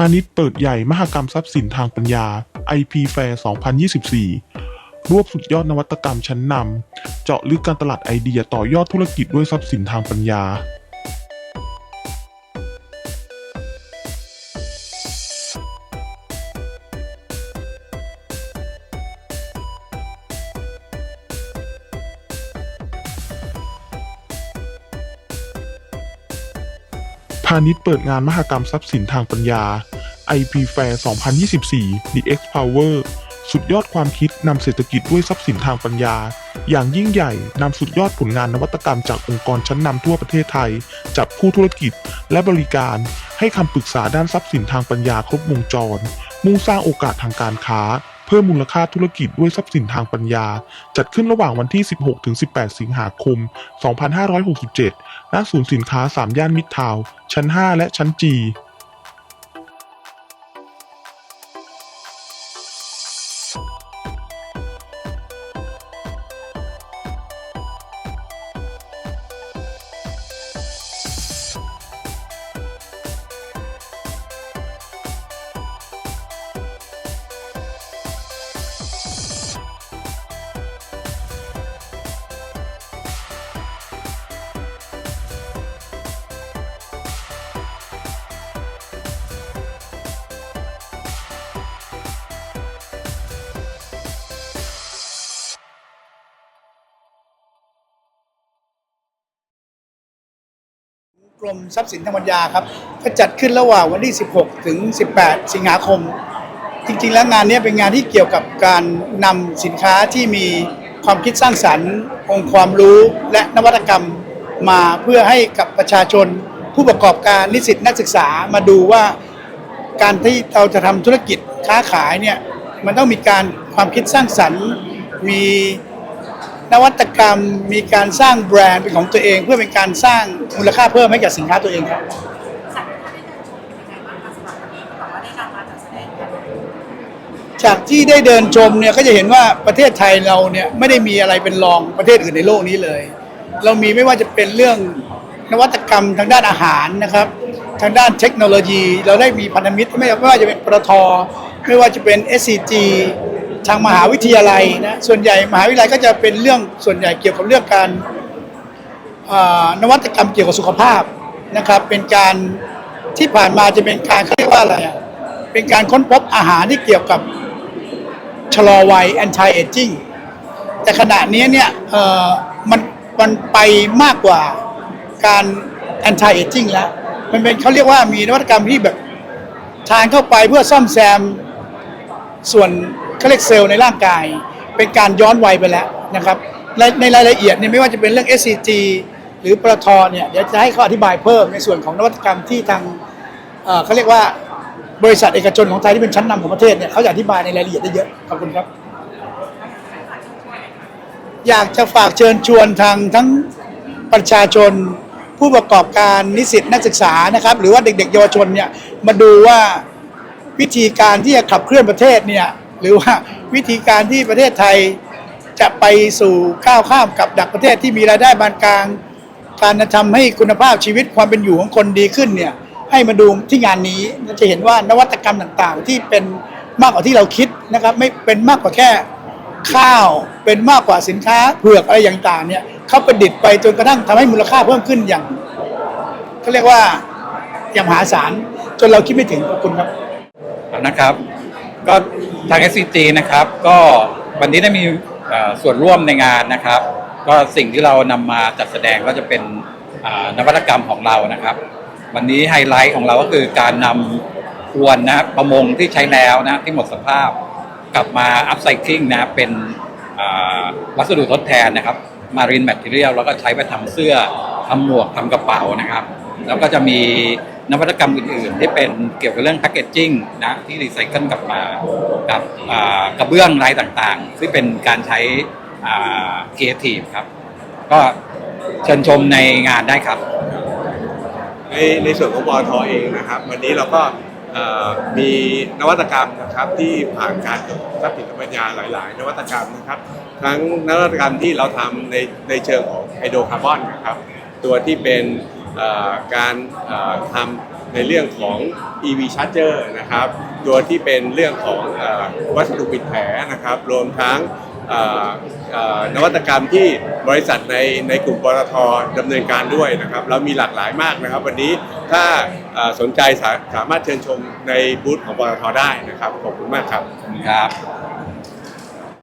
พาณิชย์เปิดใหญ่มหกรรมทรัพย์สินทางปัญญา IP Fair 2024 รวบสุดยอดนวัตกรรมชั้นนำ เจาะลึกการตลาดไอเดียต่อยอดธุรกิจด้วยทรัพย์สินทางปัญญา พาณิชย์เปิดงานมหกรรมทรัพย์สินทางปัญญา IP Fair 2024 The X Power สุดยอดความคิดนำเศรษฐกิจด้วยทรัพย์สินทางปัญญา อย่างยิ่งใหญ่นำสุดยอดผลงานนวัตกรรมจากองค์กรชั้นนำทั่วประเทศไทย จับคู่ธุรกิจและบริการ ให้คำปรึกษาด้านทรัพย์สินทางปัญญาครบวงจร มุ่งสร้างโอกาสทางการค้า เพิ่มมูลค่าธุรกิจด้วยทรัพย์สินทางปัญญา จัดขึ้นระหว่างวันที่ 16-18 สิงหาคม 2567 ณ ศูนย์สินค้า 3 ย่านมิตรทาวชั้น 5 และชั้น G กรมทรัพย์สินทางปัญญาครับก็จัดขึ้นระหว่างวันที่ 16 ถึง 18 สิงหาคม จริงๆ แล้วงานนี้เป็นงานที่เกี่ยวกับการนำสินค้าที่มีความคิดสร้างสรรค์ องค์ความรู้และนวัตกรรมมาเพื่อให้กับประชาชน ผู้ประกอบการนิสิตนักศึกษามาดูว่า การที่เราจะทำธุรกิจค้าขายเนี่ยมันต้องมีการความคิดสร้างสรรค์ มี นวัตกรรมมีการสร้างแบรนด์เป็นของตัวเอง เพื่อเป็นการสร้างมูลค่าเพิ่มให้กับสินค้าตัวเองครับ จากที่ได้เดินชมเนี่ยก็จะเห็นว่าประเทศไทยเราเนี่ยไม่ได้มีอะไรเป็นรองประเทศอื่นในโลกนี้เลย เรามีไม่ว่าจะเป็นเรื่องนวัตกรรมทางด้านอาหารนะครับ ทางด้านเทคโนโลยี เราได้มีพันธมิตรไม่ว่าจะเป็นปตทไม่ว่าจะเป็น SCG ทางมหาวิทยาลัยนะส่วนใหญ่มหาวิทยาลัยก็จะเป็นเรื่องส่วนใหญ่เกี่ยวกับเรื่องการนวัตกรรมเกี่ยวกับสุขภาพนะครับ เป็นการที่ผ่านมาจะเป็นการเขาเรียกว่าอะไรเป็นการค้นพบอาหารที่เกี่ยวกับชะลอวัย anti aging แต่ขณะนี้เนี่ยมันมันไปมากกว่าการ anti aging แล้ว มันเป็นเขาเรียกว่ามีนวัตกรรมที่แบบทานเข้าไปเพื่อซ่อมแซมส่วน เขาเรียกเซลล์ในร่างกาย เป็นการย้อนวัยไปแล้วนะครับในในรายละเอียดเนี่ยไม่ว่าจะเป็นเรื่อง SCG หรือปตทเนี่ยเดี๋ยวจะให้เขาอธิบายเพิ่มในส่วนของนวัตกรรมที่ทางเขาเรียกว่าบริษัทเอกชนของไทยที่เป็นชั้นนำของประเทศเนี่ยเขาจะอธิบายในรายละเอียดได้เยอะขอบคุณครับ อยากจะฝากเชิญชวนทางทั้งประชาชนผู้ประกอบการนิสิตนักศึกษานะครับ หรือว่าเด็กๆเยาวชนเนี่ยมาดูว่าวิธีการที่จะขับเคลื่อนประเทศเนี่ย หรือว่าวิธีการที่ประเทศไทยจะไปสู่ก้าวข้ามกับดักประเทศที่มีรายได้ปานกลาง การจะทำให้คุณภาพชีวิตความเป็นอยู่ของคนดีขึ้นเนี่ยให้มาดูที่งานนี้จะเห็นว่านวัตกรรมต่างๆ ที่เป็นมากกว่าที่เราคิดนะครับไม่เป็นมากกว่าแค่ข้าวเป็นมากกว่าสินค้าเผือกอะไรอย่างต่างเนี่ยเขาประดิษฐ์ไปจนกระทั่งทำให้มูลค่าเพิ่มขึ้นอย่างเขาเรียกว่าอย่างมหาศาลจนเราคิดไม่ถึงขอบคุณครับนะครับ ก็ทาง SCG นะครับ ก็วันนี้ได้มีเอ่อส่วนร่วมในงานนะครับ ก็สิ่งที่เรานำมาจัดแสดงก็จะเป็นอ่านวัตกรรมของเรานะครับ วันนี้ไฮไลท์ของเราก็คือการนำอวนนะครับประมงที่ใช้แล้วนะที่หมดสภาพ กลับมาอัพไซคลิงนะเป็นอ่าวัสดุทดแทนนะครับมารีนแมทเทียลแล้วก็ใช้ไปทำเสื้อทำหมวกทำกระเป๋านะครับ แล้วก็จะมี นวัตกรรมอื่นๆ ที่เป็นเกี่ยวกับเรื่องแพคเกจจิ้งนะที่รีไซเคิลกลับมากับกระเบื้องลายต่างๆ ซึ่งเป็นการใช้ครีเอทีฟครับ ก็เชิญชมในงานได้ครับ ในในส่วนของบอทเองนะครับ วันนี้เราก็มีนวัตกรรมนะครับที่ผ่านการทรัพย์สินทางปัญญาหลาย ๆ นวัตกรรมนะครับ ทั้งนวัตกรรมที่เราทำในในเชิงของไฮโดรคาร์บอนนะครับ ตัวที่เป็น การทำในเรื่องของ EV Charger นะครับตัวที่เป็นเรื่องของอวัสดุปิดแผลนะครับรวมทั้งนวัตกรรมที่บริษัทในในกลุ่มปตทดำเนินการด้วยนะครับ เรามีหลากหลายมากนะครับ วันนี้ถ้าสนใจสาสามารถเชิญชมในบูธของปตทได้นะครับ ขอบคุณมากครับครับ